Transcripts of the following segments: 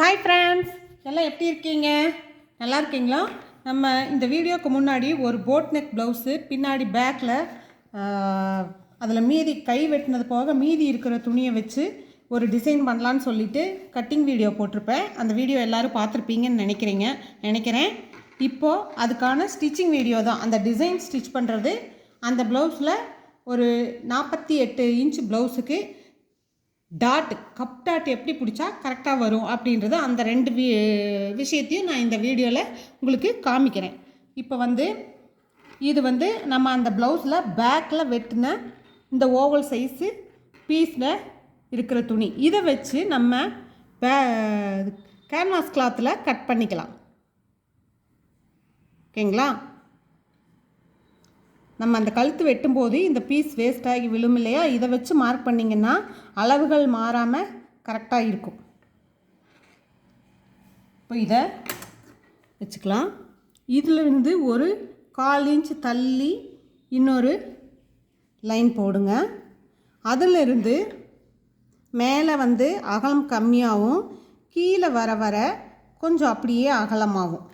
Hi friends எல்லாம் எப்படி இருக்கீங்க? நல்லா இருக்கீங்களா? நம்ம இந்த வீடியோக்கு முன்னாடி ஒரு போட் நெக் ப்ளவுஸு பின்னாடி பேக்கில் அதில் மீதி கை வெட்டினது போக மீதி இருக்கிற துணியை வச்சு ஒரு டிசைன் பண்ணலான்னு சொல்லிட்டு கட்டிங் வீடியோ போட்டிருப்பேன். அந்த வீடியோ எல்லோரும் பார்த்துருப்பீங்கன்னு நினைக்கிறீங்க. நினைக்கிறேன். இப்போது அதுக்கான ஸ்டிச்சிங் வீடியோ தான். அந்த டிசைன் ஸ்டிச் பண்ணுறது அந்த ப்ளவுஸில் ஒரு நாற்பத்தி எட்டு இன்ச் ப்ளவுஸுக்கு டாட் கப் டாட் எப்படி பிடிச்சா கரெக்டாக வரும் அப்படின்றது அந்த ரெண்டு வி விஷயத்தையும் நான் இந்த வீடியோவில் உங்களுக்கு காமிக்கிறேன். இப்போ வந்து இது வந்து நம்ம அந்த ப்ளவுஸில் பேக்கில் வெட்டின இந்த ஓவல் சைஸு பீஸில் இருக்கிற துணி. இதை வச்சு நம்ம பே கேன்வாஸ் கிளாத்தில் கட் பண்ணிக்கலாம். ஓகேங்களா? நம்ம அந்த கழுத்து வெட்டும்போது இந்த பீஸ் வேஸ்ட் ஆகி விழும் இல்லையா? இதை வச்சு மார்க் பண்ணிங்கன்னா அளவுகள் மாறாமல் கரெக்டாக இருக்கும். இப்போ இதை வச்சுக்கலாம். இதிலிருந்து ஒரு கால் இன்ச் தள்ளி இன்னொரு லைன் போடுங்க. அதிலிருந்து மேலே வந்து அகலம் கம்மியாகவும் கீழே வர வர கொஞ்சம் அப்படியே அகலமாகும்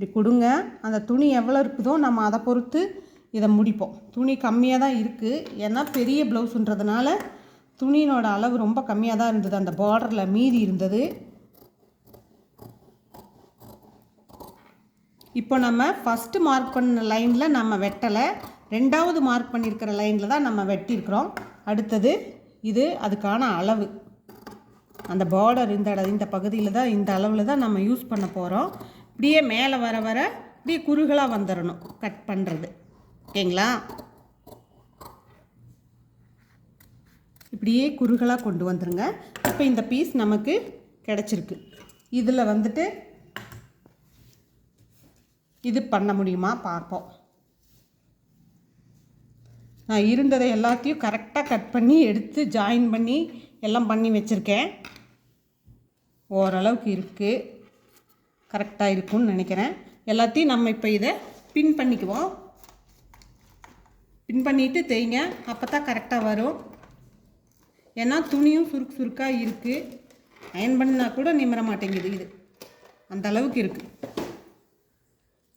இப்படி கொடுங்க. அந்த துணி எவ்வளோ இருக்குதோ நம்ம அதை பொறுத்து இதை முடிப்போம். துணி கம்மியாக தான் இருக்குது ஏன்னா பெரிய ப்ளவுஸுன்றதுனால துணியினோட அளவு ரொம்ப கம்மியாக தான் இருந்தது. அந்த பார்டரில் மீதி இருந்தது. இப்போ நம்ம ஃபஸ்ட்டு மார்க் பண்ண லைனில் நம்ம வெட்டலை. ரெண்டாவது மார்க் பண்ணியிருக்கிற லைனில் தான் நம்ம வெட்டியிருக்கிறோம் அடுத்தது இது அதுக்கான அளவு. அந்த பார்டர் இந்த இந்த பகுதியில் தான் இந்த அளவில் தான் நம்ம யூஸ் பண்ண போகிறோம் இப்படியே மேலே வர வர இப்படியே குறுகலாக வந்துடணும் கட் பண்ணுறது ஓகேங்களா? இப்படியே குறுகலாக கொண்டு வந்துருங்க. இப்போ இந்த பீஸ் நமக்கு கிடச்சிருக்கு. இதில் வந்துட்டு இது பண்ண முடியுமா? பார்ப்போம். நான் இருந்ததை எல்லாத்தையும் கரெக்டாக கட் பண்ணி எடுத்து ஜாயின் பண்ணி எல்லாம் பண்ணி வச்சுருக்கேன். ஓரளவுக்கு இருக்குது கரெக்டாக இருக்கும்னு நினைக்கிறேன். எல்லாத்தையும் நம்ம இப்போ இதை பின் பண்ணிக்குவோம். பின் பண்ணிவிட்டு தேய்ங்க. அப்போ தான் கரெக்டாக வரும். ஏன்னா துணியும் சுருக்கு சுருக்காக இருக்குது அயன் பண்ணால் கூட நிமிர மாட்டேங்குது இது. அந்த அளவுக்கு இருக்குது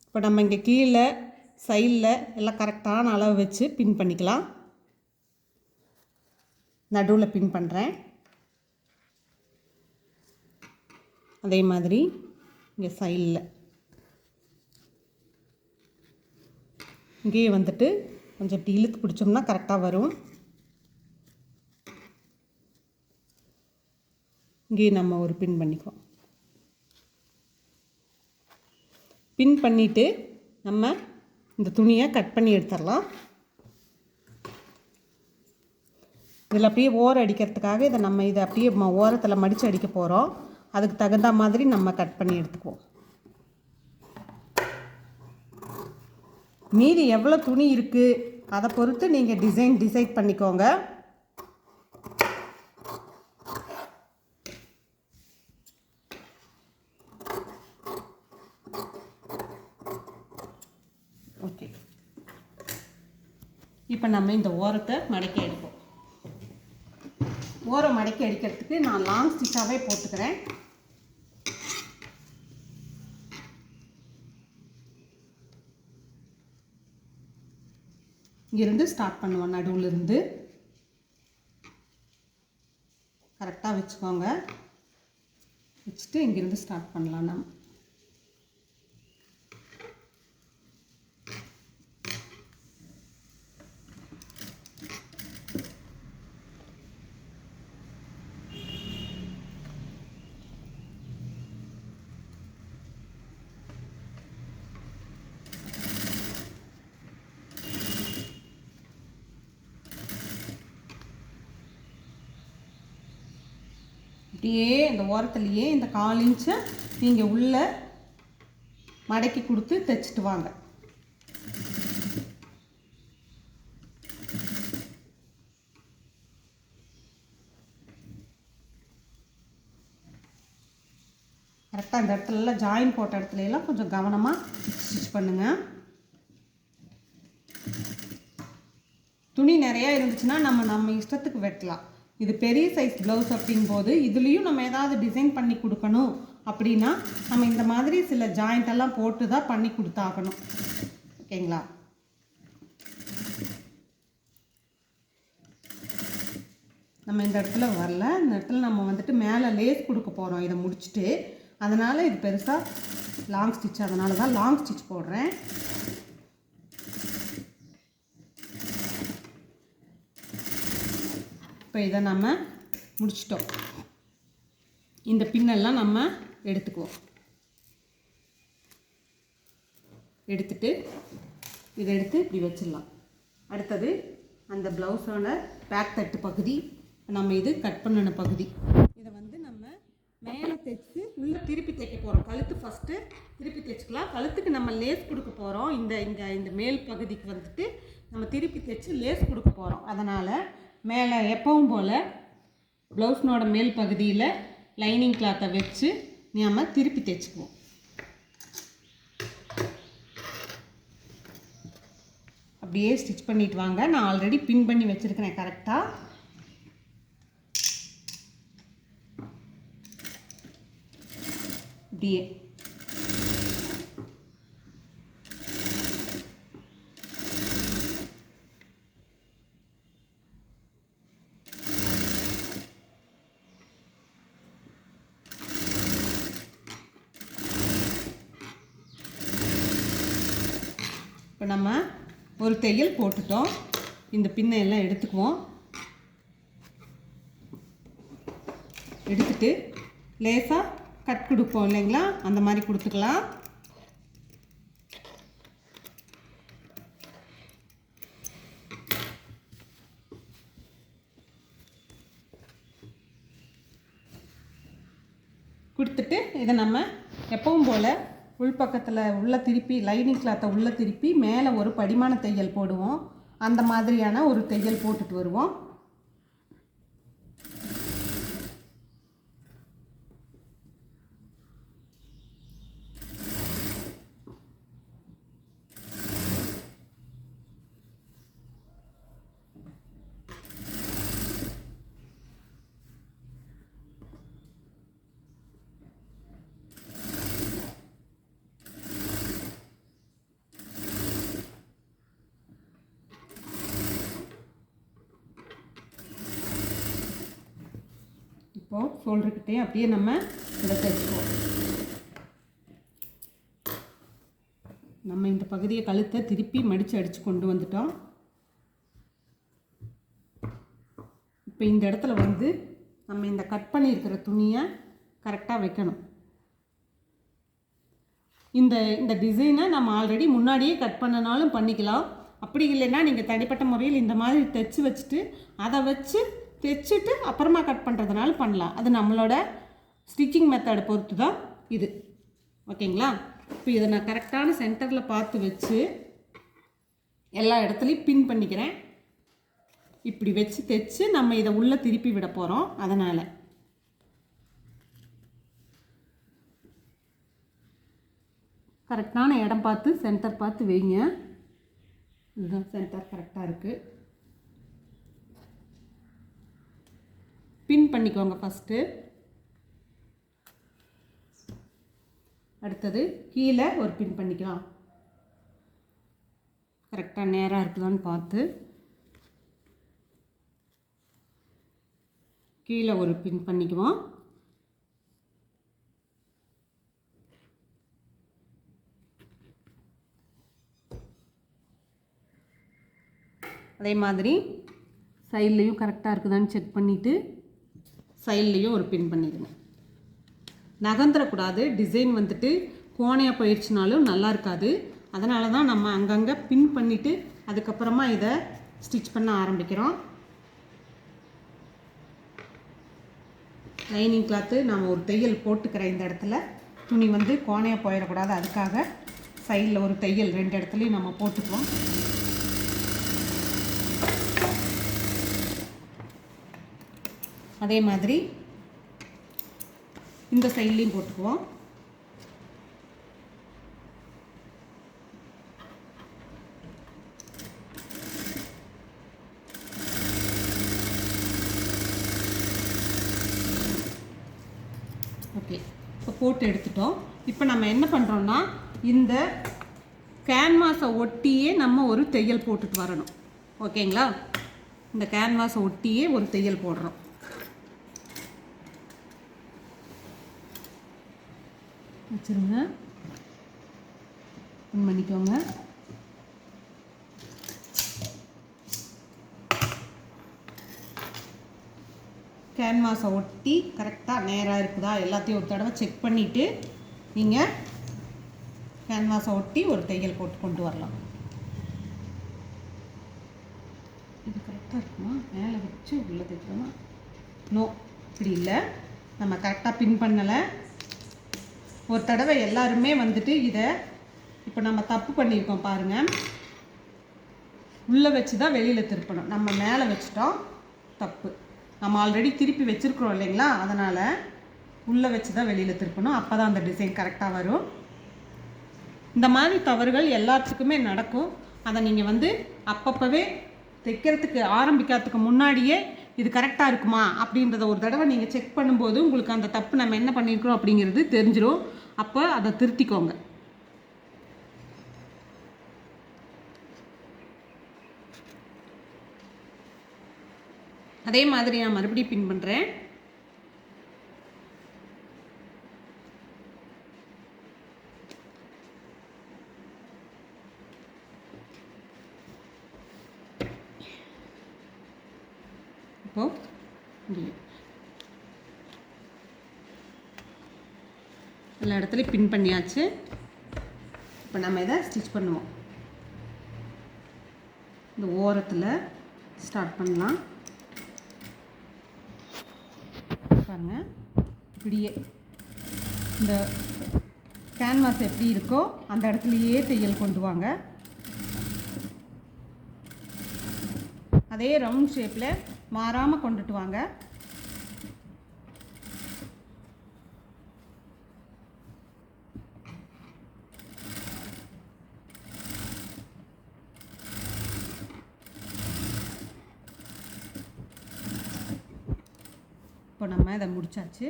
இப்போ நம்ம இங்கே கீழே சைடில் எல்லாம் கரெக்டான அளவு வச்சு பின் பண்ணிக்கலாம். நடுவில் பின் பண்ணுறேன் அதே மாதிரி. இங்கே சைடில் இங்கேயே வந்துட்டு கொஞ்சம் இப்படி இழுத்து பிடிச்சோம்னா கரெக்டாக வரும். இங்கேயே நம்ம ஒரு பின் பண்ணிக்குவோம். பின் பண்ணிவிட்டு நம்ம இந்த துணியை கட் பண்ணி எடுத்துடலாம். இதில் அப்படியே ஓரம் அடிக்கிறதுக்காக இதை நம்ம இதை அப்படியே ம- ஓரத்தில் மடித்து அடிக்க போகிறோம் அதுக்கு தகுந்த மாதிரி நம்ம கட் பண்ணி எடுத்துக்குவோம். மீதி எவ்வளோ துணி இருக்குது அதை பொறுத்து நீங்கள் டிசைன் டிசைட் பண்ணிக்கோங்க. ஓகே இப்போ நம்ம இந்த ஓரத்தை மடக்கி எடுப்போம். ஓரம் மடக்கி அடிக்கிறதுக்கு நான் லாங் ஸ்டிச்சாகவே போட்டுக்கிறேன். இங்கிருந்து ஸ்டார்ட் பண்ணுவோம் நடுவிலிருந்து. கரெக்டாக வச்சுக்கோங்க. வச்சுட்டு இங்கிருந்து ஸ்டார்ட் பண்ணலாம் நம்ம. இப்படியே இந்த ஓரத்துலேயே இந்த கால் இன்ச்சை நீங்கள் உள்ளே மடக்கி கொடுத்து தைச்சிட்டு வாங்க. கரெக்டாக இந்த இடத்துலலாம் ஜாயின் போட்ட இடத்துல எல்லாம் கொஞ்சம் கவனமாக ஸ்டிச் பண்ணுங்கள் துணி நிறையா இருந்துச்சுன்னா நம்ம நம்ம இஷ்டத்துக்கு வெட்டலாம். இது பெரிய சைஸ் ப்ளவுஸ் அப்படிங்கும்போது இதுலேயும் நம்ம ஏதாவது டிசைன் பண்ணி கொடுக்கணும் அப்படின்னா நம்ம இந்த மாதிரி சில ஜாயிண்ட் எல்லாம் போட்டு தான் பண்ணி கொடுத்தாகணும். ஓகேங்களா? நம்ம இந்த இடத்துல வரல. இந்த இடத்துல நம்ம வந்துட்டு மேலே லேஸ் கொடுக்க போகிறோம் இதை முடிச்சுட்டு அதனால் இது பெருசாக லாங் ஸ்டிச் அதனால தான் லாங் ஸ்டிச் போடுறேன். இப்போ இதை நம்ம முடிச்சிட்டோம். இந்த பின்னெல்லாம் நம்ம எடுத்துக்குவோம். எடுத்துட்டு இதை எடுத்து இப்படி வச்சிடலாம். அடுத்தது அந்த ப்ளவுஸோட பேக் தட்டு பகுதி நம்ம இது கட் பண்ணின பகுதி. இதை வந்து நம்ம மேலே தைச்சு உள்ளே திருப்பி தைக்க போகிறோம் கழுத்து ஃபஸ்ட்டு திருப்பி தைச்சிக்கலாம். கழுத்துக்கு நம்ம லேஸ் கொடுக்க போகிறோம் இந்த இந்த இந்த மேல் பகுதிக்கு வந்துட்டு நம்ம திருப்பி தைச்சு லேஸ் கொடுக்க போகிறோம் அதனால் மேலே எப்பவும் போல் ப்ளவுஸ்னோட மேல் பகுதியில் லைனிங் கிளாத்தை வச்சு நம்ம திருப்பி தைச்சிக்குவோம். அப்படியே ஸ்டிச் பண்ணிட்டு வாங்க. நான் ஆல்ரெடி பின் பண்ணி வச்சுருக்கிறேன் கரெக்டாக இப்படியே இப்போ நம்ம ஒரு தையல் போட்டுட்டோம். இந்த பின்னை எல்லாம் எடுத்துக்குவோம். எடுத்துட்டு லேசாக கட் கொடுப்போம் இல்லைங்களா? அந்த மாதிரி கொடுத்துக்கலாம். கொடுத்துட்டு இதை நம்ம எப்பவும் போல் உள்பக்கத்தில் உள்ளே திருப்பி லைனிங் கிளாத்தை உள்ளே திருப்பி மேலே ஒரு படிமான தையல் போடுவோம். அந்த மாதிரியான ஒரு தையல் போட்டுட்டு வருவோம். இப்போது ஷோல்டர்கிட்டே அப்படியே நம்ம இதை தைச்சுக்குவோம் நம்ம இந்த பகுதியை கழுத்தை திருப்பி மடித்து அடித்து கொண்டு வந்துட்டோம். இப்போ இந்த இடத்துல வந்து நம்ம இந்த கட் பண்ணியிருக்கிற துணியை கரெக்டாக வைக்கணும். இந்த இந்த டிசைனை நம்ம ஆல்ரெடி முன்னாடியே கட் பண்ணனாலும் பண்ணிக்கலாம். அப்படி இல்லைன்னா நீங்கள் தனிப்பட்ட முறையில் இந்த மாதிரி தைச்சி வச்சுட்டு அதை வச்சு தைச்சிட்டு அப்புறமா கட் பண்ணுறதுனால பண்ணலாம். அது நம்மளோட ஸ்டிச்சிங் மெத்தடை பொறுத்து தான் இது. ஓகேங்களா? இப்போ இதை நான் கரெக்டான சென்டரில் பார்த்து வச்சு எல்லா இடத்துலையும் பின் பண்ணிக்கிறேன். இப்படி வச்சு தைச்சு நம்ம இதை உள்ளே திருப்பி விட போகிறோம் அதனால். கரெக்டான இடம் பார்த்து சென்டர் பார்த்து வைங்க. இதுதான் சென்டர் கரெக்டாக இருக்குது பின் பண்ணிக்கோங்க ஃபஸ்ட்டு. அடுத்தது கீழே ஒரு பின் பண்ணிக்கலாம். கரெக்டாக நேராக இருக்குதான்னு பார்த்து. கீழே ஒரு பின் பண்ணிக்குவோம். அதே மாதிரி சைட்லேயும் கரெக்டாக இருக்குதான்னு செக் பண்ணிவிட்டு சைட்லேயும் ஒரு பின் பண்ணிடுங்க நகர்ந்துடக்கூடாது டிசைன் வந்துட்டு கோணையாக போயிடுச்சுனாலும் நல்லா இருக்காது. அதனால தான் நம்ம அங்கங்கே பின் பண்ணிவிட்டு அதுக்கப்புறமா இதை ஸ்டிச் பண்ண ஆரம்பிக்கிறோம். லைனிங் கிளாத்து நம்ம ஒரு தையல் போட்டுக்கிற இந்த இடத்துல துணி வந்து கோணையாக போயிடக்கூடாது. அதுக்காக சைடில் ஒரு தையல் ரெண்டு இடத்துலையும் நம்ம போட்டுக்குவோம். அதே மாதிரி இந்த சைட்லேயும் போட்டுக்குவோம். ஓகே இப்போ போட்டு எடுத்துட்டோம். இப்போ நம்ம என்ன பண்ணுறோன்னா இந்த கேன்வாஸை ஒட்டியே நம்ம ஒரு தையல் போட்டுட்டு வரணும். ஓகேங்களா இந்த கேன்வாஸை ஒட்டியே ஒரு தையல் போடுறோம். வச்சுருங்க. ஆன் பண்ணிக்கோங்க. கேன்வாஸை ஒட்டி கரெக்டாக நேராக இருக்குதா? எல்லாத்தையும் ஒரு தடவை செக் பண்ணிவிட்டு நீங்கள் கேன்வாஸை ஒட்டி ஒரு தையல் போட்டு கொண்டு வரலாம். இது கரெக்டாக இருக்குமா? மேலே வச்சு உள்ளே தைக்கிறோமா நோ இப்படி இல்லை. நம்ம கரெக்டாக பின் பண்ணலை. ஒரு தடவை எல்லாருமே வந்துட்டு இதை இப்போ நம்ம தப்பு பண்ணியிருக்கோம் பாருங்கள் உள்ளே வச்சு தான் வெளியில் திருப்பணும். நம்ம மேலே வச்சுட்டோம் தப்பு. நம்ம ஆல்ரெடி திருப்பி வச்சுருக்குறோம் இல்லைங்களா? அதனால் உள்ளே வச்சு தான் வெளியில் திருப்பணும். அப்போ தான் அந்த டிசைன் கரெக்டாக வரும். இந்த மாதிரி தவறுகள் எல்லாத்துக்குமே நடக்கும். அதை நீங்கள் வந்து அப்பப்போவே தைக்கிறதுக்கு ஆரம்பிக்கிறதுக்கு முன்னாடியே இது கரெக்டாக இருக்குமா? அப்படின்றத ஒரு தடவை நீங்கள் செக் பண்ணும்போது உங்களுக்கு அந்த தப்பு நம்ம என்ன பண்ணியிருக்கிறோம் அப்படிங்கிறது தெரிஞ்சிடும் அப்போ அதை திருத்திக்கோங்க. அதே மாதிரி நான் மறுபடியும் பின் பண்ணுறேன் இப்போ முடியும் எல்லா இடத்துலையும் பின் பண்ணியாச்சு. இப்போ நம்ம இதை ஸ்டிச் பண்ணுவோம். இந்த ஓரத்தில் ஸ்டார்ட் பண்ணலாம். பாருங்க. இப்படியே. இந்த கேன்வாஸ் எப்படி இருக்கோ அந்த இடத்துலையே தையல் கொண்டு வாங்க. அதே ரவுண்ட் ஷேப்பில் மாறாமல் கொண்டுட்டு வாங்க. நம்ம இதை முடிச்சாச்சு.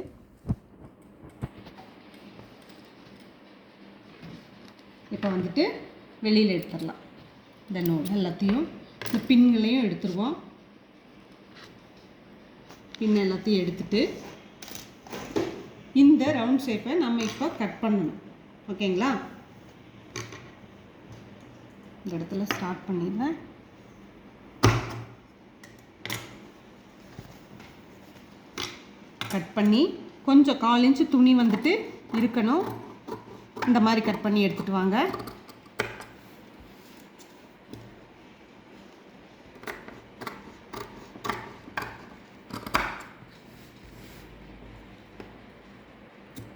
இப்போ வந்துட்டு வெளியில் எடுத்துடலாம். இந்த நூல் எல்லாத்தையும் இந்த பின்களையும் எடுத்துருவோம். பின் எல்லாத்தையும் எடுத்துட்டு இந்த ரவுண்ட் ஷேப்பை நம்ம இப்போ கட் பண்ணணும். ஓகேங்களா? இந்த இடத்துல ஸ்டார்ட் பண்ணிடுறேன். கட் பண்ணி கொஞ்சம் கால் இன்ச்சு துணி வந்துட்டு இருக்கணும். இந்த மாதிரி கட் பண்ணி எடுத்துகிட்டு வாங்க.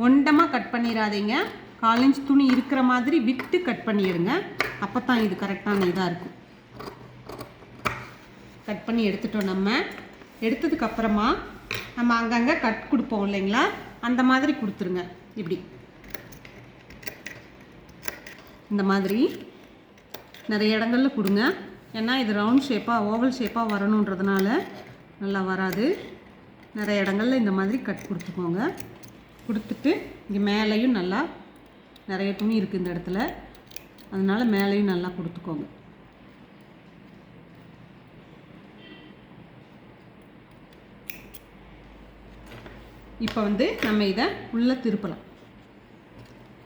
ஒண்டமாக கட் பண்ணிடாதீங்க கால் இன்ச் துணி இருக்கிற மாதிரி விட்டு கட் பண்ணிடுங்க அப்போ தான் இது கரெக்டான இதாக இருக்கும். கட் பண்ணி எடுத்துட்டோம் நம்ம. எடுத்ததுக்கப்புறமா நம்ம அங்கங்கே கட் கொடுப்போம் இல்லைங்களா? அந்த மாதிரி கொடுத்துருங்க. இப்படி. இந்த மாதிரி நிறைய இடங்களில் கொடுங்க. ஏன்னா இது ரவுண்ட் ஷேப்பாக ஓவல் ஷேப்பாக வரணுன்றதுனால நல்லா வராது. நிறைய இடங்கள்ல இந்த மாதிரி கட் கொடுத்துக்கோங்க. கொடுத்துட்டு இங்கே மேலேயும் நல்லா நிறைய துணி இருக்குது இந்த இடத்துல. அதனால் மேலேயும் நல்லா கொடுத்துக்கோங்க. இப்போ வந்து நம்ம இதை உள்ளே திருப்பலாம்.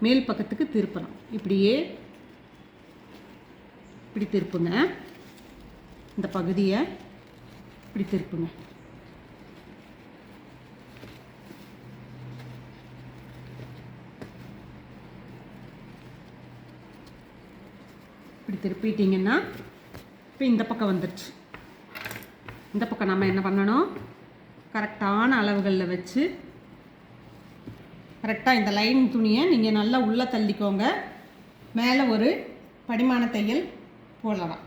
மேல் பக்கத்துக்கு திருப்பலாம். இப்படியே இப்படி திருப்புங்க. இந்த பகுதியை இப்படி திருப்புங்க. இப்படி திருப்பிட்டீங்கன்னா இப்போ இந்த பக்கம் வந்துருச்சு. இந்த பக்கம் நம்ம என்ன பண்ணணும்? கரெக்டான அளவுகளில் வச்சு கரெக்டாக இந்த லைன் துணியை நீங்கள் நல்லா உள்ளே தள்ளிக்கோங்க. மேலே ஒரு படிமான தையல் போடலாம்.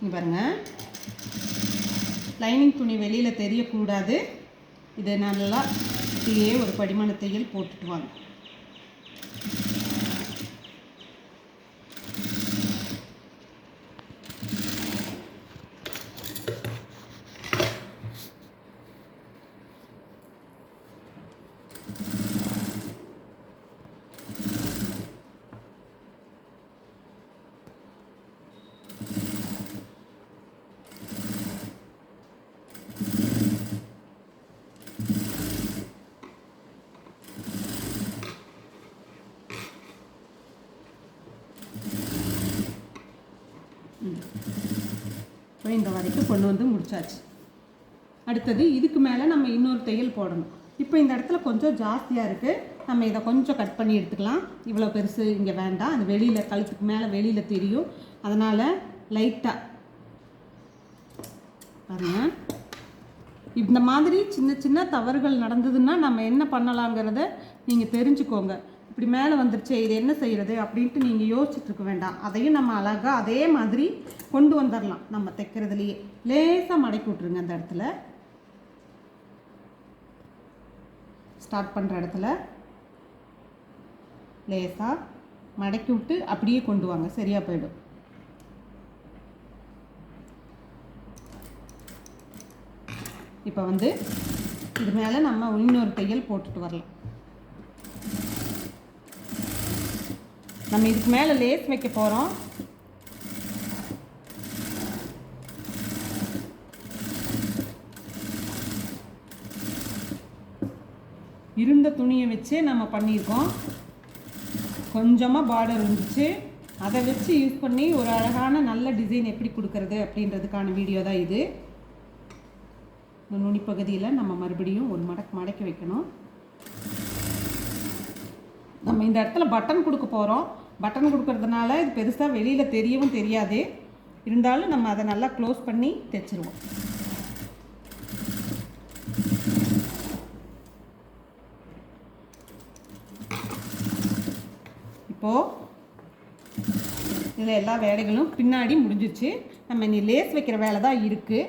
பாருங்கள் பாருங்க. லைனிங் துணி வெளியில் தெரியக்கூடாது. இதை நல்லா இப்படியே ஒரு படிமான தையல் போட்டுட்டு வாங்க. இப்போ இந்த வரைக்கும் கொண்டு வந்து முடிச்சாச்சு. அடுத்தது இதுக்கு மேலே நம்ம இன்னொரு தையல் போடணும். இப்போ இந்த இடத்துல கொஞ்சம் ஜாஸ்தியாக இருக்குது நம்ம இதை கொஞ்சம் கட் பண்ணி எடுத்துக்கலாம். இவ்வளோ பெருசு இங்கே வேண்டாம். அது வெளியில் கழுத்துக்கு மேலே வெளியில் தெரியும். அதனால் லைட்டாக பாருங்கள் இந்த மாதிரி சின்ன சின்ன தவறுகள் நடந்ததுன்னா நம்ம என்ன பண்ணலாங்கிறத நீங்கள் தெரிஞ்சுக்கோங்க. இப்படி மேலே வந்துருச்சே இது என்ன செய்கிறது அப்படின்ட்டு நீங்கள் யோசிச்சுட்ருக்க வேண்டாம். அதையும் நம்ம அழகாக அதே மாதிரி கொண்டு வந்துடலாம் நம்ம தைக்கிறதுலையே. லேசாக மடக்கி விட்ருங்க அந்த இடத்துல. ஸ்டார்ட் பண்ணுற இடத்துல லேசாக மடக்கி விட்டு அப்படியே கொண்டு வாங்க. சரியாக போயிடும். இப்போ வந்து இது மேலே நம்ம இன்னொரு தையல் போட்டுட்டு வரலாம். நம்ம இதுக்கு மேலே லேஸ் வைக்க போகிறோம் இருந்த துணியை வச்சே நம்ம பண்ணியிருக்கோம். கொஞ்சமாக பார்டர் இருந்துச்சு. அதை வச்சு யூஸ் பண்ணி ஒரு அழகான நல்ல டிசைன் எப்படி கொடுக்கறது அப்படின்றதுக்கான வீடியோ தான் இது. நுனி பகுதியில் நம்ம மறுபடியும் ஒரு மடக்கு மடக்கி வைக்கணும். நம்ம இந்த இடத்துல பட்டன் கொடுக்க போகிறோம் பட்டன் கொடுக்கறதுனால இது பெருசாக வெளியில் தெரியவும் தெரியாது. இருந்தாலும் நம்ம அதை நல்லா க்ளோஸ் பண்ணி தைச்சிருவோம். இப்போது இதில் எல்லா வேலைகளும் பின்னாடி முடிஞ்சிச்சு நம்ம இனி லேஸ் வைக்கிற வேலை தான் இருக்குது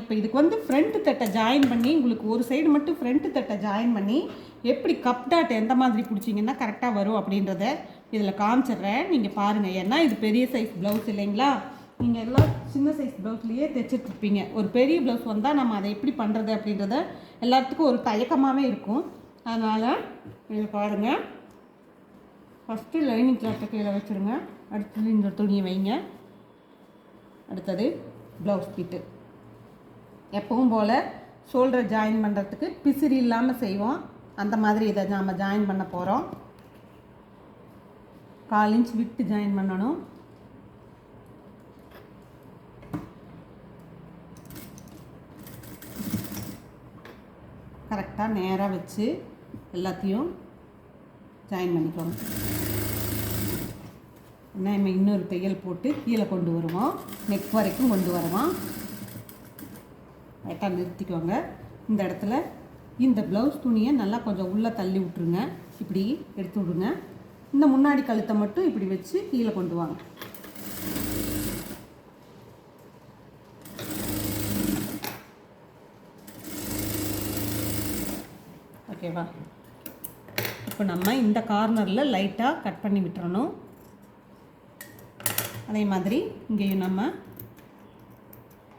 இப்போ இதுக்கு வந்து ஃப்ரண்ட் தட்டை ஜாயின் பண்ணி உங்களுக்கு ஒரு சைடு மட்டும் ஃப்ரண்ட் தட்டை ஜாயின் பண்ணி எப்படி கப் டாட் எந்த மாதிரி பிடிச்சிங்கன்னா கரெக்டாக வரும் அப்படின்றத இதில் காமிச்சிடுறேன். நீங்கள் பாருங்கள் ஏன்னா இது பெரிய சைஸ் ப்ளவுஸ் இல்லைங்களா? நீங்கள் எல்லாம் சின்ன சைஸ் ப்ளவுஸ்லேயே தைச்சிட்ருப்பீங்க ஒரு பெரிய ப்ளவுஸ் வந்தால் நம்ம அதை எப்படி பண்ணுறது அப்படின்றத எல்லாத்துக்கும் ஒரு தயக்கமாகவே இருக்கும். அதனால் நீங்கள் பாருங்கள் ஃபஸ்ட்டு லைனிங் கிளாத்தை கீழே வச்சுருங்க. அடுத்தது இந்த துணியை வைங்க. அடுத்தது ப்ளவுஸ் பீட்டு எப்பவும் போல் ஷோல்டரை ஜாயின் பண்ணுறதுக்கு பிசிறி இல்லாமல் செய்வோம். அந்த மாதிரி இதை நாம் ஜாயின் பண்ண போகிறோம் கால் இன்ச் விட்டு ஜாயின் பண்ணணும். கரெக்டாக நேராக வச்சு எல்லாத்தையும் ஜாயின் பண்ணிக்கோங்க. நம்ம இன்னொரு தையல் போட்டு கீழே கொண்டு வருவோம். நெக் வரைக்கும் கொண்டு வருவோம். கரெக்டாக நிறுத்திக்கோங்க. இந்த இடத்துல இந்த ப்ளவுஸ் துணியை நல்லா கொஞ்சம் உள்ளே தள்ளி விட்ருங்க இப்படி எடுத்து விடுங்க. இந்த முன்னாடி கழுத்தை மட்டும் இப்படி வச்சு கீழே கொண்டு வாங்க. ஓகேவா இப்போ நம்ம இந்த கார்னரில் லைட்டாக கட் பண்ணி விட்டுறணும். அதே மாதிரி இங்கேயும் நம்ம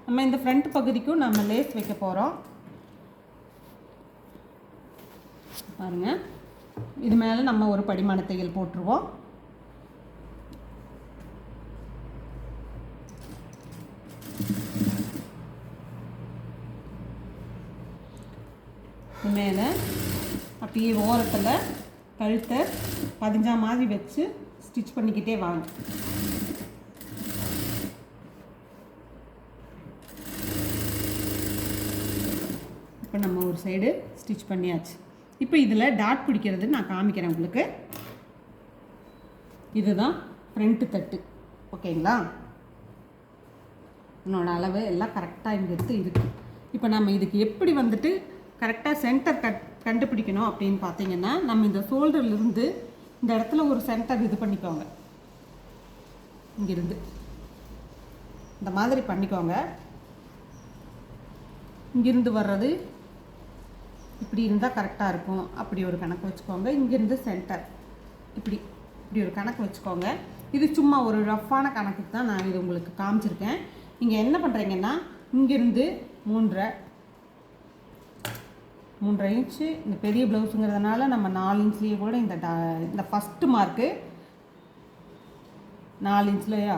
நம்ம இந்த ஃப்ரண்ட் பகுதிக்கும் நம்ம லேஸ் வைக்க போகிறோம் பாருங்க. இது மேலே நம்ம ஒரு படிமான தையல் போட்டுருவோம். இது மேலே அப்படியே ஓரத்தில் கழுத்தை பதிஞ்சா மாதிரி வச்சு ஸ்டிச் பண்ணிக்கிட்டே வாங்க. இப்போ நம்ம ஒரு சைடு ஸ்டிச் பண்ணியாச்சு. இப்போ இதில் டாட் பிடிக்கிறது நான் காமிக்கிறேன் உங்களுக்கு. இதுதான் ஃப்ரண்ட்டு தட்டு. ஓகேங்களா? என்னோடய அளவு எல்லாம் கரெக்டாக இங்கே எடுத்து இருக்குது இப்போ நம்ம இதுக்கு எப்படி வந்துட்டு கரெக்டாக சென்டர் கட் கண்டுபிடிக்கணும் அப்படின்னு பார்த்தீங்கன்னா நம்ம இந்த ஷோல்டர்லேருந்து இந்த இடத்துல ஒரு சென்டர் இது பண்ணிக்கோங்க. இங்கிருந்து. இந்த மாதிரி பண்ணிக்கோங்க. இங்கிருந்து வர்றது இப்படி இருந்தால் கரெக்டாக இருக்கும். அப்படி ஒரு கணக்கு வச்சுக்கோங்க. இங்கேருந்து சென்டர் இப்படி இப்படி ஒரு கணக்கு வச்சுக்கோங்க. இது சும்மா ஒரு ரஃப்பான கணக்குக்கு தான் நான் இது உங்களுக்கு காமிச்சிருக்கேன். நீங்கள் என்ன பண்ணுறீங்கன்னா இங்கேருந்து மூன்றரை மூன்றரை இன்ச்சு இந்த பெரிய ப்ளவுஸுங்கிறதுனால நம்ம நாலு இன்ச்லேயே கூட இந்த டா இந்த ஃபஸ்ட்டு மார்க்கு நாலு இன்ச்லையா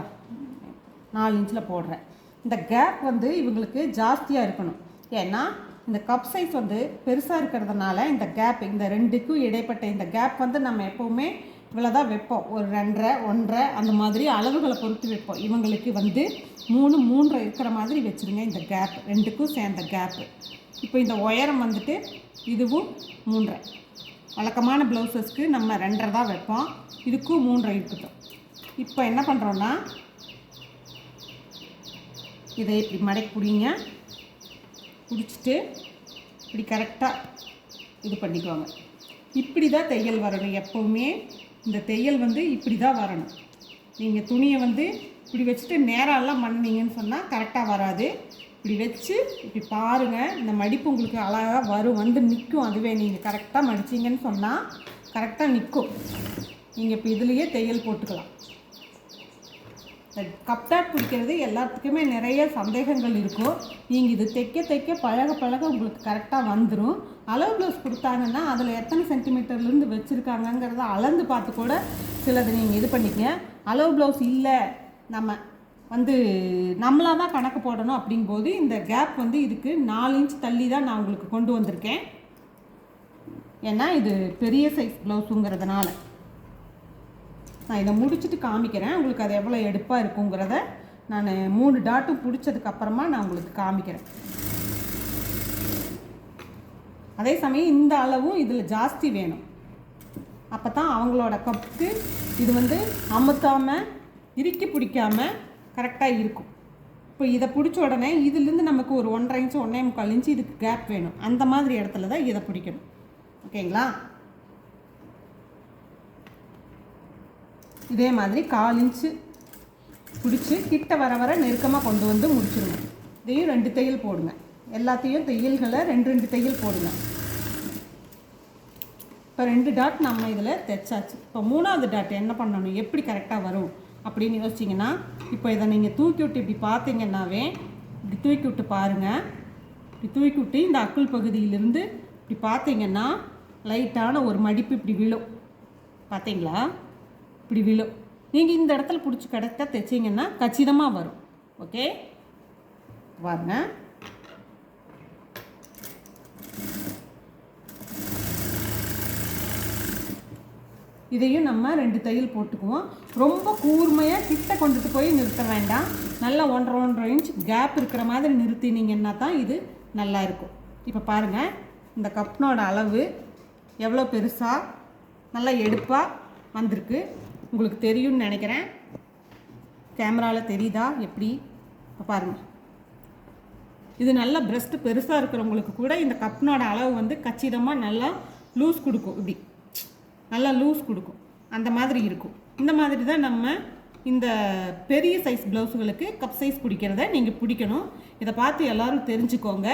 நாலு இன்ச்சில் போடுறேன். இந்த கேப் வந்து இவங்களுக்கு ஜாஸ்தியாக இருக்கணும். ஏன்னா இந்த கப் சைஸ் வந்து பெருசாக இருக்கிறதுனால இந்த கேப் இந்த ரெண்டுக்கும் இடைப்பட்ட இந்த கேப் வந்து நம்ம எப்போவுமே இவ்வளோ தான் வைப்போம். ஒரு ரெண்டரை ஒன்றரை அந்த மாதிரி அளவுகளை பொறுத்து வைப்போம். இவங்களுக்கு வந்து மூணு மூன்று இருக்கிற மாதிரி வச்சுருங்க இந்த கேப் ரெண்டுக்கும் சேர்ந்த கேப்பு இப்போ இந்த உயரம் வந்துட்டு இதுவும் மூன்றரை. வழக்கமான ப்ளவுசஸ்க்கு நம்ம ரெண்டரை தான் வைப்போம். இதுக்கும் மூன்றரை இருக்கட்டும். இப்போ என்ன பண்ணுறோன்னா இதை இப்படி மடக்கி பிடிங்க பிடிச்சிட்டு இப்படி கரெக்டாக இது பண்ணிக்கோங்க. இப்படி தான் தையல் வரணும் எப்போவுமே. இந்த தையல் வந்து இப்படி தான் வரணும். நீங்கள் துணியை வந்து இப்படி வச்சுட்டு நேராலாம் பண்ணீங்கன்னு சொன்னால் கரெக்டாக வராது. இப்படி வச்சு இப்படி பாருங்கள் இந்த மடிப்பு உங்களுக்கு அழகாக வரும் வந்து நிற்கும் அதுவே. நீங்கள் கரெக்டாக மடிச்சிங்கன்னு சொன்னால் கரெக்டாக நிற்கும் நீங்கள் இப்போ இதுலேயே தையல் போட்டுக்கலாம். கப்டாட் பிடிக்கிறது எல்லாத்துக்குமே நிறைய சந்தேகங்கள் இருக்கும். நீங்கள் இது தைக்க தைக்க பழக பழக உங்களுக்கு கரெக்டாக வந்துடும் அளவு ப்ளவுஸ் கொடுத்தாங்கன்னா அதில் எத்தனை சென்டிமீட்டர்லேருந்து வச்சுருக்காங்கங்கிறத அளந்து பார்த்து கூட சிலது நீங்கள் இது பண்ணிக்கங்க. அளவு ப்ளவுஸ் இல்லை நம்ம வந்து நம்மளாக தான் கணக்கு போடணும் அப்படிங்கும்போது இந்த கேப் வந்து இதுக்கு நாலு இன்ச் தள்ளி தான் நான் உங்களுக்கு கொண்டு வந்திருக்கேன். ஏன்னா இது பெரிய சைஸ் ப்ளவுஸுங்கிறதுனால நான் இதை முடிச்சுட்டு காமிக்கிறேன். உங்களுக்கு அது எவ்வளோ எடுப்பாக இருக்குங்கிறத நான் மூணு டாட்டும் பிடிச்சதுக்கப்புறமா நான் உங்களுக்கு காமிக்கிறேன். அதே சமயம் இந்த அளவும் இதில் ஜாஸ்தி வேணும். அப்போ தான் அவங்களோட கப்புக்கு இது வந்து அமுத்தாமல் இறுக்கி பிடிக்காமல் கரெக்டாக இருக்கும். இப்போ இதை பிடிச்ச உடனே இதுலேருந்து நமக்கு ஒரு ஒன்றரை இன்ச்சு ஒன்றே முக்கால் இன்ச்சு இதுக்கு கேப் வேணும். அந்த மாதிரி இடத்துல தான் இதை பிடிக்கணும். ஓகேங்களா? இதே மாதிரி கால் இன்ச்சு பிடிச்சி கிட்ட வர வர நெருக்கமாக கொண்டு வந்து முடிச்சிருங்க. இதையும் ரெண்டு தையல் போடுங்க. எல்லாத்தையும் தையல்களை ரெண்டு ரெண்டு தையல் போடுங்க. இப்போ ரெண்டு டாட் நம்ம இதில் தைச்சாச்சு. இப்போ மூணாவது டாட் என்ன பண்ணணும்? எப்படி கரெக்டாக வரும்? அப்படின்னு யோசிச்சிங்கன்னா இப்போ இதை நீங்கள் தூக்கி விட்டு இப்படி பார்த்தீங்கன்னாவே இப்படி தூக்கி விட்டு பாருங்கள் இப்படி தூக்கி விட்டு இந்த அக்குள் பகுதியிலிருந்து இப்படி பார்த்தீங்கன்னா லைட்டான ஒரு மடிப்பு இப்படி விழும். பார்த்தீங்களா? இப்படி விழும். நீங்கள் இந்த இடத்துல பிடிச்சி கரெக்டாக தைச்சிங்கன்னா கச்சிதமாக வரும். ஓகே பாருங்கள் இதையும் நம்ம ரெண்டு தையல் போட்டுக்குவோம். ரொம்ப கூர்மையாக கிட்ட கொண்டுட்டு போய் நிறுத்த வேண்டாம். நல்லா ஒன்றரை ஒன்றரை இன்ச் கேப் இருக்கிற மாதிரி நிறுத்தினீங்கன்னா தான் இது நல்லா இருக்கும். இப்போ பாருங்கள் இந்த கப்னோட அளவு எவ்வளோ பெருசாக நல்லா எடுப்பாக வந்திருக்கு. உங்களுக்கு தெரியும்னு நினைக்கிறேன். கேமராவில் தெரியுதா? எப்படி? இப்போ பாருங்கள் இது நல்லா பிரஸ்ட்டு பெருசாக இருக்கிறவங்களுக்கு கூட இந்த கப்னோட அளவு வந்து கச்சிதமாக நல்லா லூஸ் கொடுக்கும். இப்படி. நல்லா லூஸ் கொடுக்கும். அந்த மாதிரி இருக்கும். இந்த மாதிரி தான் நம்ம இந்த பெரிய சைஸ் ப்ளவுஸுகளுக்கு கப் சைஸ் பிடிக்கிறத நீங்கள் பிடிக்கணும். இதை பார்த்து எல்லோரும் தெரிஞ்சுக்கோங்க.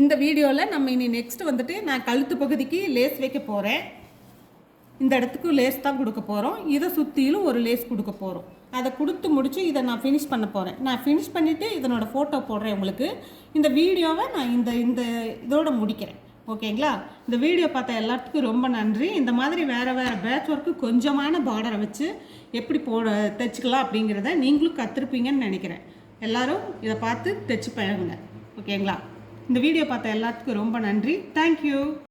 இந்த வீடியோவில் நம்ம இனி நெக்ஸ்ட் வந்துட்டு நான் கழுத்து பகுதிக்கு லேஸ் வைக்க போகிறேன் இந்த இடத்துக்கு லேஸ் தான் கொடுக்க போகிறோம் இதை சுற்றிலும் ஒரு லேஸ் கொடுக்க போகிறோம் அதை கொடுத்து முடித்து இதை நான் ஃபினிஷ் பண்ண போகிறேன் நான் ஃபினிஷ் பண்ணிவிட்டு இதனோட ஃபோட்டோ போடுறேன் உங்களுக்கு. இந்த வீடியோவை நான் இந்த இந்த இதோட முடிக்கிறேன். ஓகேங்களா? இந்த வீடியோ பார்த்த எல்லாத்துக்கும் ரொம்ப நன்றி. இந்த மாதிரி வேறு வேறு பேட்ச் ஒர்க்கு கொஞ்சமான பார்டரை வச்சு எப்படி போட தைச்சிக்கலாம் அப்படிங்கிறத நீங்களும் கற்றுருப்பீங்கன்னு நினைக்கிறேன். எல்லாரும் இதை பார்த்து தைச்சு பழகுங்க. ஓகேங்களா? இந்த வீடியோ பார்த்த எல்லாத்துக்கும் ரொம்ப நன்றி. தேங்க்யூ